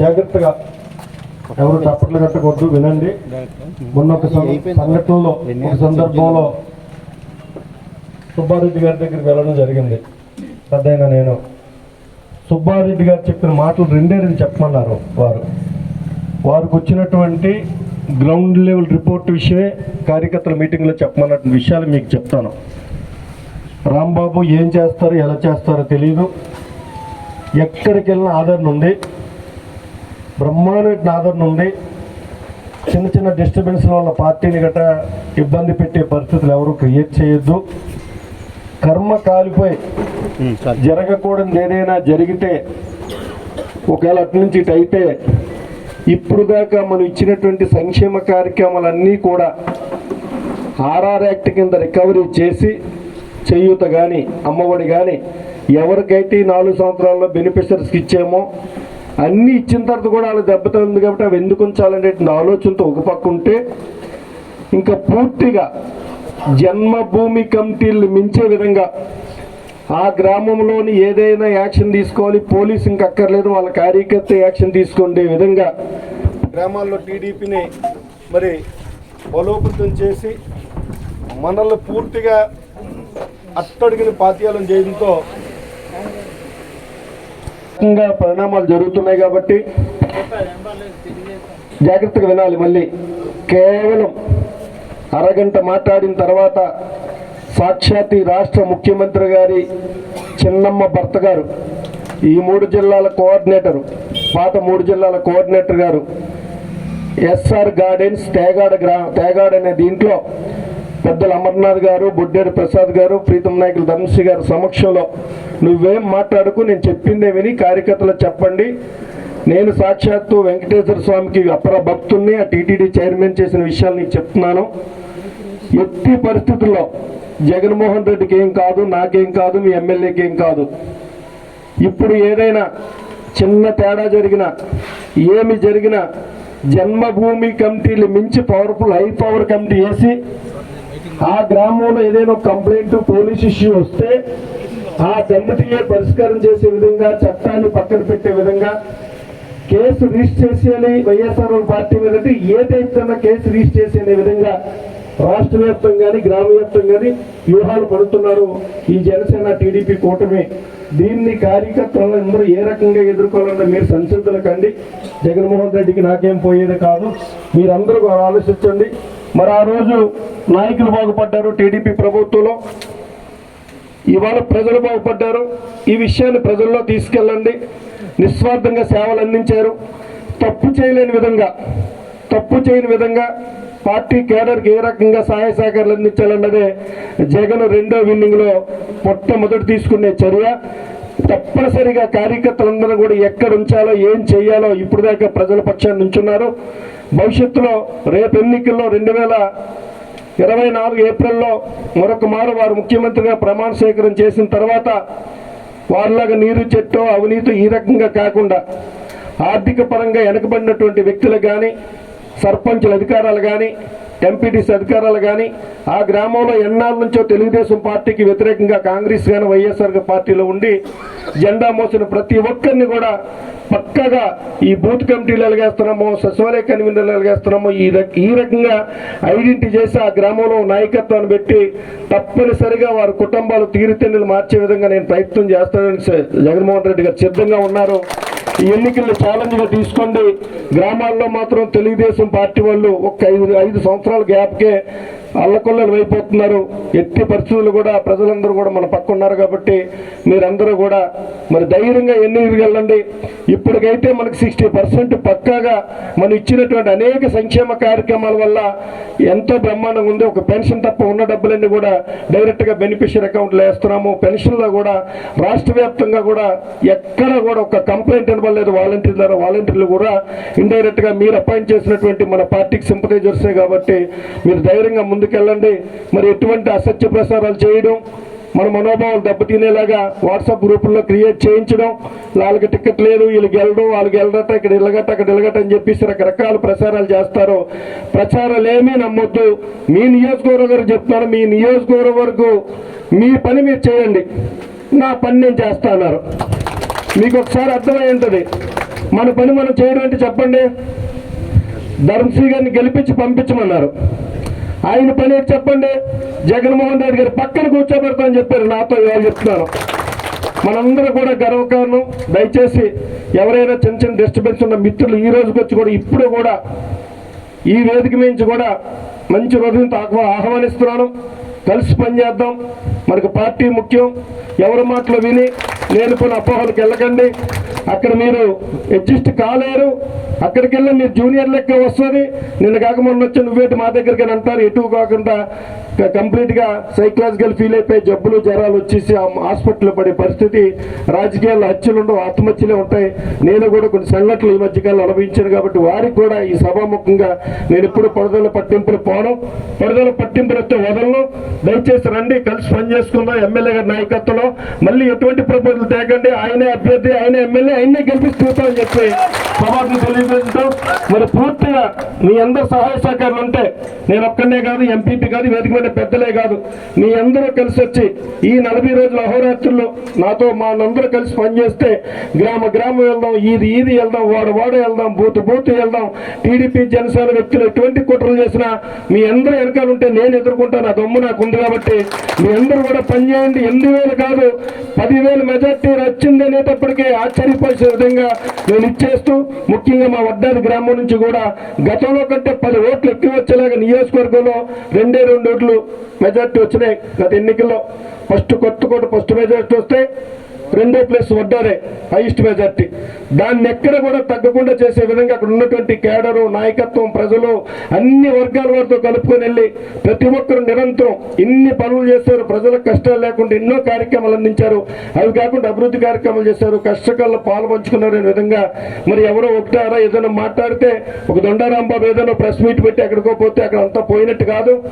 జాగ్రత్తగా ఎవరు చప్పట్లు కట్టకూడదు వినండి. మొన్న ఒక సంఘటనలో ఒక సందర్భంలో సుబ్బారెడ్డి గారి దగ్గరికి వెళ్ళడం జరిగింది. పెద్దయినా నేను. సుబ్బారెడ్డి గారు చెప్పిన మాటలు రెండే రెండు చెప్పమన్నారు వారు. వారికి వచ్చినటువంటి గ్రౌండ్ లెవెల్ రిపోర్ట్ విషయమే కార్యకర్తల మీటింగ్లో చెప్పమన్నటువంటి విషయాలు మీకు చెప్తాను. రాంబాబు ఏం చేస్తారు ఎలా చేస్తారో తెలియదు ఎక్కడికి వెళ్ళిన ఆదరణ ఉంది. బ్రహ్మాండమైన ఆదరణ ఉంది. చిన్న చిన్న డిస్టర్బెన్స్ వల్ల పార్టీని గట్రా ఇబ్బంది పెట్టే పరిస్థితులు ఎవరు క్రియేట్ చేయొద్దు. కర్మ కాలిపోయి జరగకూడదు ఏదైనా జరిగితే ఒకవేళ అటు నుంచి ఇటు అయితే ఇప్పుడు దాకా మనం ఇచ్చినటువంటి సంక్షేమ కార్యక్రమాలన్నీ కూడా ఆర్ఆర్ యాక్ట్ కింద రికవరీ చేసి చేయూత కానీ అమ్మఒడి కానీ ఎవరికైతే ఈ నాలుగు సంవత్సరాల్లో బెనిఫిషరీస్కి ఇచ్చామో అన్నీ ఇచ్చిన తర్వాత కూడా వాళ్ళు దెబ్బతింది కాబట్టి అవి ఎందుకు ఉంచాలనే ఆలోచనతో ఒక పక్క ఉంటే ఇంకా పూర్తిగా జన్మభూమి కమిటీలు మించే విధంగా ఆ గ్రామంలోని ఏదైనా యాక్షన్ తీసుకోవాలి పోలీసు ఇంక అక్కర్లేదు వాళ్ళ కార్యకర్త యాక్షన్ తీసుకునే విధంగా గ్రామాల్లో టీడీపీని మరి బలోపేతం చేసి మనల్ని పూర్తిగా అట్టడిగిన పాత్యాలను చేయడంతో రకంగా పరిణామాలు జరుగుతున్నాయి కాబట్టి జాగ్రత్తగా వినాలి మళ్ళీ. కేవలం అరగంట మాట్లాడిన తర్వాత సాక్షాత్ రాష్ట్ర ముఖ్యమంత్రి గారి చిన్నమ్మ భర్త గారు ఈ మూడు జిల్లాల కోఆర్డినేటర్ పాత మూడు జిల్లాల కోఆర్డినేటర్ గారు ఎస్ఆర్ గార్డెన్స్ తేగాడ గ్రా తేగాడ అనే దీంట్లో పెద్దలు అమర్నాథ్ గారు బొడ్డేరు ప్రసాద్ గారు ప్రీతం నాయకులు ధనుషి గారి సమక్షంలో నువ్వేం మాట్లాడుకు నేను చెప్పిందే విని కార్యకర్తలు చెప్పండి. నేను సాక్షాత్తు వెంకటేశ్వర స్వామికి అపర భక్తుల్ని ఆ టీటీడీ చైర్మన్ చేసిన విషయాలు నీకు చెప్తున్నాను. ఎట్టి పరిస్థితుల్లో జగన్మోహన్ రెడ్డికి ఏం కాదు నాకేం కాదు మీ ఎమ్మెల్యేకి ఏం కాదు. ఇప్పుడు ఏదైనా చిన్న తేడా జరిగినా ఏమి జరిగినా జన్మభూమి కమిటీలు మించి పవర్ఫుల్ హై పవర్ కమిటీ వేసి ఆ గ్రామంలో ఏదైనా కంప్లైంట్ పోలీస్ ఇష్యూ వస్తే ఆ కమిటీయే పరిష్కారం చేసే విధంగా చట్టాన్ని పక్కన పెట్టే విధంగా కేసు రిజిస్టర్ చేసేయాలి వైఎస్ఆర్ పార్టీ మీద అంటే ఏదైతే కేసు రిజిస్టర్ చేసే విధంగా రాష్ట్ర వ్యాప్తం కానీ గ్రామ వ్యాప్తంగాని వ్యూహాలు పడుతున్నారు ఈ జనసేన టీడీపీ కూటమి. దీన్ని కార్యకర్తలు అందరూ ఏ రకంగా ఎదుర్కోవాలన్న మీరు సంసిద్ధులకండి జగన్మోహన్ రెడ్డికి నాకేం పోయేది కాదు. మీరందరూ ఆలోచించండి. మరి ఆ రోజు నాయకులు బాగుపడ్డారు టీడీపీ ప్రభుత్వంలో. ఇవాళ ప్రజలు బాగుపడ్డారు. ఈ విషయాన్ని ప్రజల్లో తీసుకెళ్ళండి. నిస్వార్థంగా సేవలు అందించారు. తప్పు చేయలేని విధంగా తప్పు చేయని విధంగా పార్టీ కేడర్కి ఏ రకంగా సహాయ సహకారాలు అందించాలన్నదే జగన్ రెండో విన్నింగ్లో మొట్టమొదటి తీసుకునే చర్య. తప్పనిసరిగా కార్యకర్తలందరూ కూడా ఎక్కడ ఉంచాలో ఏం చేయాలో ఇప్పుడు దాకా ప్రజల పక్షాన్ని ఉంచున్నారు భవిష్యత్తులో రేపు ఎన్నికల్లో రెండు వేల ఇరవై నాలుగు ఏప్రిల్లో మరొక మారు వారు ముఖ్యమంత్రిగా ప్రమాణ స్వీకారం చేసిన తర్వాత వారిలాగా నీరు చెట్టు అవినీతి ఈ రకంగా కాకుండా ఆర్థిక పరంగా వెనకబడినటువంటి వ్యక్తులకు కానీ సర్పంచుల అధికారాలు కానీ ఎంపీటీసీ అధికారాలు కానీ ఆ గ్రామంలో ఎన్నాళ్ళ నుంచో తెలుగుదేశం పార్టీకి వ్యతిరేకంగా కాంగ్రెస్ కానీ వైఎస్ఆర్ పార్టీలో ఉండి జెండా మోసిన ప్రతి ఒక్కరిని కూడా పక్కగా ఈ బూత్ కమిటీలు ఎలగేస్తున్నాము సచివాలయ కన్వీనర్లు ఎలగేస్తున్నాము ఈ ఈ రకంగా ఐడెంటిటీ చేసి ఆ గ్రామంలో నాయకత్వాన్ని పెట్టి తప్పనిసరిగా వారి కుటుంబాలు తీరుతెన్నులు మార్చే విధంగా నేను ప్రయత్నం చేస్తానని జగన్మోహన్ రెడ్డి గారు సిద్ధంగా ఉన్నారు. ఈ ఎన్నికల్లో ఛాలెంజ్గా తీసుకోండి. గ్రామాల్లో మాత్రం తెలుగుదేశం పార్టీ వాళ్ళు ఒక ఐదు ఐదు సంవత్సరాల గ్యాప్కే అల్లకొల్లలు అయిపోతున్నారు. ఎట్టి పరిస్థితులు కూడా ప్రజలందరూ కూడా మన పక్క ఉన్నారు కాబట్టి మీరందరూ కూడా మరి ధైర్యంగా ఎన్నికలకు వెళ్ళండి ఇప్పటికైతే మనకి సిక్స్టీ పర్సెంట్ పక్కాగా మనం ఇచ్చినటువంటి అనేక సంక్షేమ కార్యక్రమాల వల్ల ఎంతో బ్రహ్మాండంగా ఉంది. ఒక పెన్షన్ తప్ప ఉన్న డబ్బులన్నీ కూడా డైరెక్ట్గా బెనిఫిషియర్ అకౌంట్లో వేస్తున్నాము. పెన్షన్లో కూడా రాష్ట్ర వ్యాప్తంగా కూడా ఎక్కడ కూడా ఒక కంప్లైంట్ ఇవ్వలేదు. వాలంటీర్ ద్వారా వాలంటీర్లు కూడా ఇండైరెక్ట్గా మీరు అపాయింట్ చేసినటువంటి మన పార్టీకి సింపథైజర్సే కాబట్టి మీరు ధైర్యంగా ముందుకెళ్ళండి. మరి ఎటువంటి అసత్య ప్రసారాలు చేయడం మన మనోభావాలు దెబ్బతినేలాగా వాట్సాప్ గ్రూపుల్లో క్రియేట్ చేయించడం వాళ్ళకి టికెట్ లేదు వీళ్ళకి వెళ్ళడం వాళ్ళకి వెళ్ళడట ఇక్కడ ఇళ్ళగట్ట అక్కడ ఇళ్ళగట్ట అని చెప్పేసి రకరకాల ప్రసారాలు చేస్తారు. ప్రచారాలు ఏమీ నమ్మొద్దు. మీ నియోజకవర్గం గారు చెప్తున్నాను మీ నియోజకవర్గం వరకు మీ పని మీరు చేయండి. నా పని నేను చేస్తాను అన్నారు. మీకు ఒకసారి అర్థమై ఉంటుంది. మన పని మనం చేయడం అంటే చెప్పండి. ధర్మశ్రీ గారిని గెలిపించి పంపించమన్నారు. ఆయన పని చెప్పండి? జగన్మోహన్ రెడ్డి గారి పక్కన కూర్చోబెడతామని చెప్పారు. నాతో ఇవాళ చెప్తున్నాను. మనందరూ కూడా గర్వకారణం. దయచేసి ఎవరైనా చిన్న చిన్న డిస్టర్బెన్స్ ఉన్న మిత్రులు ఈ రోజుకి వచ్చి కూడా ఇప్పుడు కూడా ఈ వేదిక నుంచి కూడా మంచి రోజులతో ఆహ్వా- ఆహ్వానిస్తున్నాను. కలిసి పనిచేద్దాం. మనకు పార్టీ ముఖ్యం. ఎవరి మాటలు విని లేనిపోయిన అపోహలకు వెళ్ళకండి. అక్కడ మీరు అడ్జస్ట్ కాలేరు. అక్కడికి వెళ్ళి మీరు జూనియర్ లెక్క వస్తుంది. నిన్న కాక మొన్న వచ్చి నువ్వేటి మా దగ్గరికి అని అంటారు. ఎటు కాకుండా క- కంప్లీట్గా సైకలాజికల్ ఫీల్ అయిపోయి జబ్బులు జ్వరాలు వచ్చేసి హాస్పిటల్లో పడే పరిస్థితి రాజకీయాల్లో హత్యలు ఉండవు ఆత్మహత్యలే ఉంటాయి. నేను కూడా కొన్ని సంఘటనలు ఈ మధ్యకాలంలో అనుభవించాను కాబట్టి వారికి కూడా ఈ సభాముఖంగా నేను ఎప్పుడు పరదల పట్టింపులు పోవడం పడుదల పట్టింపులు వస్తే వదలను. దయచేసి రండి కలిసి పనిచేసుకుందాం ఎమ్మెల్యే గారి నాయకత్వంలో. మళ్ళీ ఎటువంటి ప్రపోజల్ తేకండి. ఆయనే అభ్యర్థి ఆయనే ఎమ్మెల్యే ఆయనే గెలిపిస్తుంటామని చెప్పి సభకు తెలియజేస్తాం మరి పూర్తిగా మీ అందరు సహాయ సహకారాలు ఉంటే నేను ఒక్కనే కాదు ఎంపీపీ కాదు వేదిక మీద పెద్దలే కాదు. మీ అందరూ కలిసి వచ్చి ఈ నలభై రోజుల అహోరాత్రుల్లో నాతో మా అందరూ కలిసి పనిచేస్తే గ్రామ గ్రామం వెళ్దాం ఈది ఈది వెళ్దాం వాడు వాడు వెళ్దాం బూత్ బూత్ వెళ్దాం. టీడీపీ జనసేన వ్యక్తులు ఎటువంటి కుట్రలు చేసినా మీ అందరూ వెనకాల ఉంటే నేను ఎదుర్కొంటాను ఆ దమ్ము నాకు ఉంది కాబట్టి మీ అందరూ కూడా పనిచేయండి ఎనిమిది వేలు కాదు పదివేలు మెజార్టీ వచ్చింది అనేటప్పటికీ ఆశ్చర్యపరిచే విధంగా నేను ఇచ్చేస్తూ ముఖ్యంగా మా వడ్డాది గ్రామం నుంచి కూడా గతంలో కంటే పది ఓట్లు ఎక్కువ వచ్చేలాగా నియోజకవర్గంలో రెండే రెండు ఓట్లు మెజార్టీ వచ్చినాయి గత ఎన్నికల్లో. ఫస్ట్ కొత్తకోట ఫస్ట్ మెజార్టీ వస్తే రెండో ప్లేస్ వడ్డారే హైయెస్ట్ మెజార్టీ. దాన్ని ఎక్కడ కూడా తగ్గకుండా చేసే విధంగా అక్కడ ఉన్నటువంటి కేడరు నాయకత్వం ప్రజలు అన్ని వర్గాల వారితో కలుపుకొని వెళ్ళి ప్రతి ఒక్కరు నిరంతరం ఇన్ని పనులు చేశారు. ప్రజలకు కష్టాలు లేకుండా ఎన్నో కార్యక్రమాలు అందించారు. అవి కాకుండా అభివృద్ధి కార్యక్రమాలు చేశారు. కష్టకాల్లో పాలు పంచుకున్నారు అనే విధంగా మరి ఎవరో ఒకటారా ఏదైనా మాట్లాడితే ఒక దొండారాంబాబు ఏదైనా ప్రెస్ మీట్ పెట్టి ఎక్కడికో పోతే అక్కడ అంతా పోయినట్టు కాదు.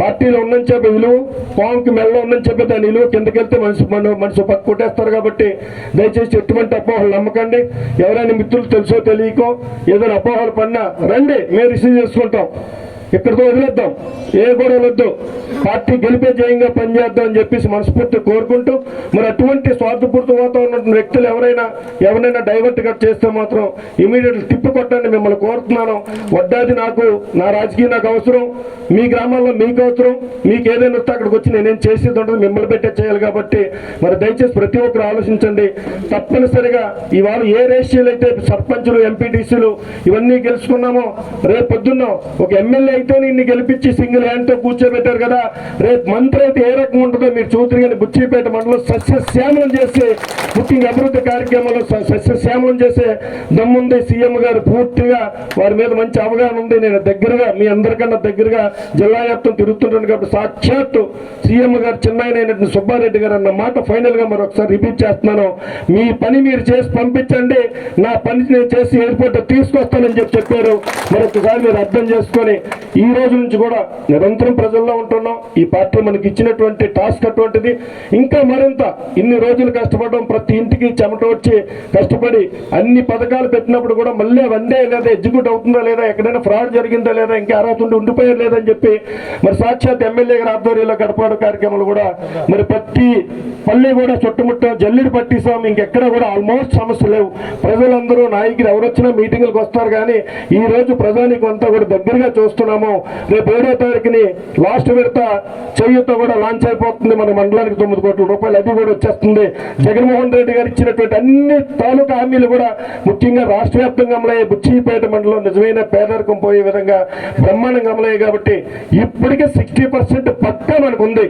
పార్టీలో ఉందని చెప్పే విలువ పాముకి మెల్ల ఉందని చెప్పి దాని విలువ. కిందకెళ్తే మనిషి మన మనసు పక్క కొట్టేస్తారు కాబట్టి దయచేసి ఎటువంటి అపోహలు నమ్మకండి. ఎవరైనా మిత్రులు తెలుసో తెలియకో ఏదైనా అపోహలు పడినా రండి మేము రిసీవ్ చేసుకుంటాం. ఇక్కడితో వదిలేద్దాం. ఏ గొడవలు వద్దు. పార్టీ గెలిపే జయంగా పనిచేద్దాం అని చెప్పేసి మనస్ఫూర్తి కోరుకుంటూ మరి అటువంటి స్వార్థపూర్త వాతావరణం వ్యక్తులు ఎవరైనా ఎవరైనా డైవర్ట్ కట్ చేస్తే మాత్రం ఇమీడియట్ తిప్పి కొట్టండి మిమ్మల్ని కోరుతున్నాను. వడ్డాది నాకు నా రాజకీయం నాకు అవసరం. మీ గ్రామాల్లో మీకు అవసరం. మీకు ఏదైనా వస్తే అక్కడికి వచ్చి నేనేం చేసేది ఉండదు. మిమ్మల్ని పెట్టే చేయాలి కాబట్టి మరి దయచేసి ప్రతి ఒక్కరు ఆలోచించండి. తప్పనిసరిగా ఇవాళ ఏ రేషియోలు అయితే సర్పంచులు ఎంపీటీసీలు ఇవన్నీ గెలుచుకున్నామో రేపు పొద్దున్న ఒక ఎమ్మెల్యే అయితే నిన్ను గెలిపించి సింగిల్ హ్యాండ్తో కూర్చోబెట్టారు కదా. రేపు మంత్రి అయితే ఏ రకం ఉంటుందో మీరు చూతురు కానీ బుచ్చిపేట మండలం సస్యశ్యామలం చేసి ముఖ్యంగా అభివృద్ధి కార్యక్రమంలో స- సస్యశ్యామలం చేసే దమ్ముంది సీఎం గారు పూర్తిగా వారి మీద మంచి అవగాహన ఉంది. నేను దగ్గరగా మీ అందరికన్నా దగ్గరగా జిల్లా వ్యాప్తం తిరుగుతుంటాను కాబట్టి సాక్షాత్తు సీఎం గారు చిన్నాయన సుబ్బారెడ్డి గారు అన్న మాట ఫైనల్గా మరొకసారి రిపీట్ చేస్తున్నాను. మీ పని మీరు చేసి పంపించండి. నా పని నేను చేసి ఎయిర్పోర్ట్ తీసుకొస్తానని చెప్పి చెప్పారు. మరొకసారి మీరు అర్థం చేసుకొని ఈ రోజు నుంచి కూడా నిరంతరం ప్రజల్లో ఉంటున్నాం. ఈ పార్టీ మనకి ఇచ్చినటువంటి టాస్క్ అటువంటిది. ఇంకా మరింత ఇన్ని రోజులు కష్టపడడం. ప్రతి ఇంటికి చెమట వచ్చి కష్టపడి అన్ని పథకాలు పెట్టినప్పుడు కూడా మళ్ళీ అవన్నీ లేదా ఎగ్జిక్యూట్ అవుతుందా లేదా ఎక్కడైనా ఫ్రాడ్ జరిగిందా లేదా ఇంకా అర్హత ఉండి ఉండిపోయారు లేదని చెప్పి మరి సాక్షాత్ ఎమ్మెల్యే గారి ఆధ్వర్యంలో గడపాడు కార్యక్రమాలు కూడా మరి ప్రతి పల్లె కూడా చుట్టుముట్ట జల్లిడి పట్టిస్తాం ఇంకెక్కడ కూడా ఆల్మోస్ట్ సమస్య లేవు. ప్రజలందరూ నాయకులు ఎవరు వచ్చినా మీటింగులకు వస్తారు కానీ ఈ రోజు ప్రజానికి అంతా కూడా దగ్గరగా చూస్తున్నాము. రేపు ఏడో తారీఖుని లాస్ట్ విడత చెయ్యితో కూడా లాంచ్ అయిపోతుంది మన మండలానికి తొమ్మిది కోట్ల రూపాయలు. అది కూడా వచ్చేస్తుంది. జగన్మోహన్ రెడ్డి గారు ఇచ్చినటువంటి అన్ని తాలూకా హామీలు కూడా ముఖ్యంగా రాష్ట్ర వ్యాప్తంగా అమలయ్యే బుచ్చిపేట మండలం నిజమైన పేదరికం పోయే విధంగా బ్రహ్మాండంగా అమలయ్యాయి కాబట్టి ఇప్పటికే సిక్స్టీ పర్సెంట్ పక్కా మనకు ఉంది.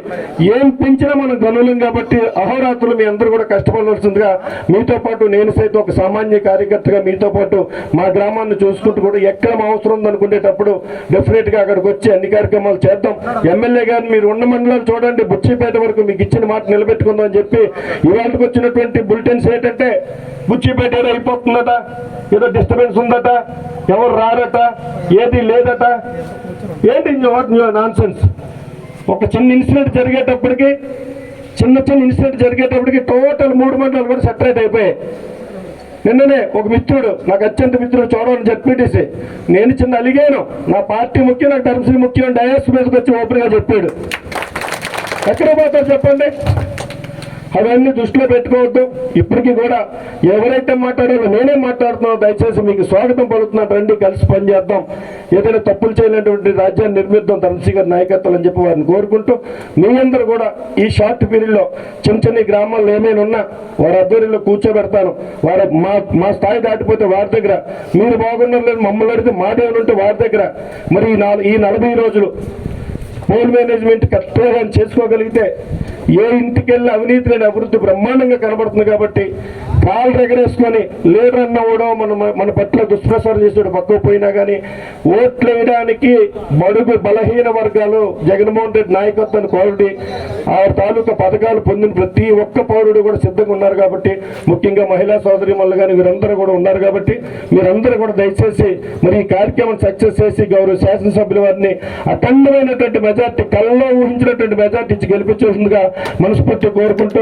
ఏం పెంచినా మనం గనులం కాబట్టి అహోరాత్రులు మీ అందరూ కూడా కష్టపడవలసిందిగా మీతో పాటు నేను సైతం ఒక సామాన్య కార్యకర్తగా మీతో పాటు మా గ్రామాన్ని చూసుకుంటూ కూడా ఎక్కడ మా అవసరం ఉందనుకునేటప్పుడు డెఫినెట్గా అక్కడికి వచ్చి అన్ని కార్యక్రమాలు చేద్దాం. ఎమ్మెల్యే గారు మీరు ఉన్న మండలాలు చూడండి. బుచ్చిపేట వరకు మీకు ఇచ్చిన మాట నిలబెట్టుకుందాం అని చెప్పి ఇవాళకి వచ్చినటువంటి బులెటిన్స్ ఏంటంటే బుచ్చిపేట ఏదో అయిపోతుందట. ఏదో డిస్టర్బెన్స్ ఉందట. ఎవరు రారట. ఏది లేదట. ఏంటి నాన్ సెన్స్ ఒక చిన్న ఇన్సిడెంట్ జరిగేటప్పటికి చిన్న చిన్న ఇన్సిడెంట్ జరిగేటప్పటికి టోటల్ మూడు మండలాలు కూడా సెటరేట్ అయిపోయాయి. నిన్ననే ఒక మిత్రుడు నాకు అత్యంత మిత్రుడు చూడవని జడ్పీటీసీ నేను చిన్న అలిగాను. నా పార్టీ ముఖ్యం నాకు ధర్మశ్రీ ముఖ్యం డయాస్ మీదకి వచ్చి ఓపెన్గా చెప్పాడు. ఎక్కడ పోతారు చెప్పండి? అవన్నీ దృష్టిలో పెట్టుకోవద్దు. ఇప్పటికీ కూడా ఎవరైతే మాట్లాడాలో నేనే మాట్లాడుతున్నాను. దయచేసి మీకు స్వాగతం పలుకుతున్నాను రండి కలిసి పనిచేద్దాం. ఏదైనా తప్పులు చేయలేటువంటి రాజ్యాన్ని నిర్మిద్దాం ధర్మశ్రీ గారి నాయకత్వం అని చెప్పి వారిని కోరుకుంటూ మీ అందరూ కూడా ఈ షార్ట్ పీరియడ్లో చిన్న చిన్న గ్రామాల్లో ఏమైనా ఉన్నా వారి ఆధ్వర్యంలో కూర్చోబెడతాను. వారి మా మా స్థాయి దాటిపోతే వారి దగ్గర మీరు బాగున్నారు లేదు మమ్మల్ని అడిగితే మాట ఏమైనా ఉంటే వారి దగ్గర. మరి ఈ నాలుగు ఈ నలభై రోజులు పోల్ మేనేజ్మెంట్ కరెక్ట్గా చేసుకోగలిగితే ఏ ఇంటికి వెళ్ళి అవినీతి లేని అభివృద్ధి బ్రహ్మాండంగా కనబడుతుంది కాబట్టి కాలు ఎగరేసుకొని లీడర్ అన్న కూడా మన మన పట్ల దుష్ప్రచారం చేసేడు పక్కకు పోయినా కానీ ఓట్లు వేయడానికి బడుగు బలహీన వర్గాలు జగన్మోహన్ రెడ్డి నాయకత్వాన్ని కోరడి ఆ తాలూకా పథకాలు పొందిన ప్రతి ఒక్క పౌరుడు కూడా సిద్ధంగా ఉన్నారు కాబట్టి ముఖ్యంగా మహిళా సోదరి మళ్ళీ కానీ వీరందరూ కూడా ఉన్నారు కాబట్టి మీరందరూ కూడా దయచేసి మరి ఈ కార్యక్రమం సక్సెస్ చేసి గౌరవ శాసనసభ్యుల వారిని అఖండమైనటువంటి మెజార్టీ కళ్ళలో ఊహించినటువంటి మెజార్టీ ఇచ్చి గెలిపించేసిందిగా మనస్ఫూర్తి కోరుకుంటూ